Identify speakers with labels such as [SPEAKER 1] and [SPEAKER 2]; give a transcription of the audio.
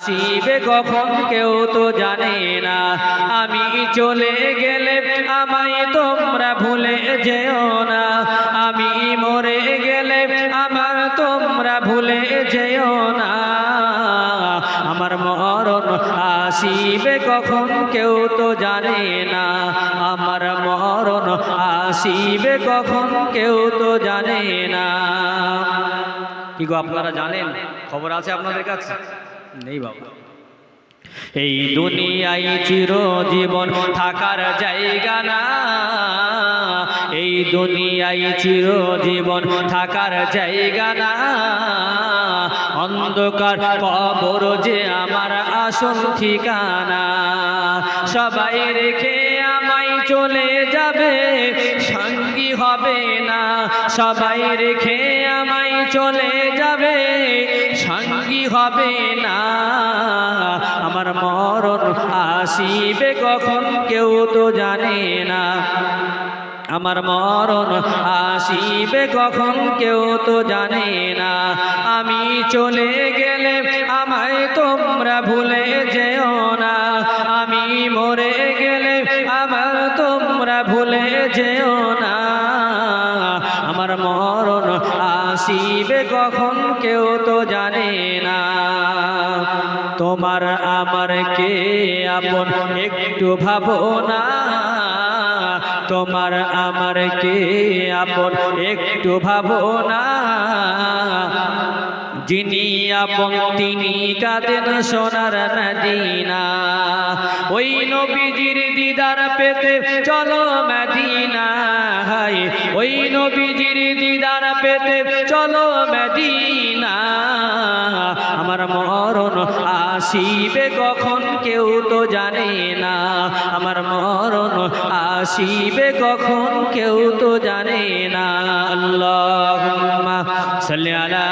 [SPEAKER 1] শিবে কখন কেউ তো জানে না। আমি চলে গেলে আমায় তোমরা ভুলে যেও না। আমি মরে গেলে আমার তোমরা ভুলে যেও না। আমার মরণ আসিবে কখন কেউ তো জানে না। আমার মরণ আসিবে কখন কেউ তো জানে না। কি গো, আপনারা জানেন? খবর আছে আপনাদের কাছে? নেই বাবা। এই দুনিয়ায় চিরজীবন থাকার জায়গা না। এই দুনিয়ায় চিরজীবন থাকার জায়গা না। অন্ধকার কবর যে আমার আসল ঠিকানা। সবাই রেখে আমায় চলে যাবে, সঙ্গী হবে না। সবাই রেখে আমায় চলে যাবে সঙ্গী হবে না। আমার মরণ আসিবে কখন কেউ তো জানে না। আমার মরণ আসিবে কখন কেউ তো জানে না। আমি চলে গেলে আমায় তোমরা ভুলে যেও না। আমি মরে গেলে আমার তোমরা ভুলে যেও না। আমার মরণ আসিবে কখন কেউ তো জানে না। তোমার আমার কে আপন একটু ভাবো না। তোমার আমার কে আপন একটু ভাবো না। যিনি আপন তিনি কাঁদেন সোনার মদিনা। ওই নবীজির দিদার পেতে চলো মদিনা হাই ওই নবীজির দিদার পেতে চলো মেদিনা। আমার মরণ আসিবে কখন কেউ তো জানে না। আমার মরণ আসিবে কখন কেউ তো জানে না। আল্লাহুম্মা সাল্লি আলা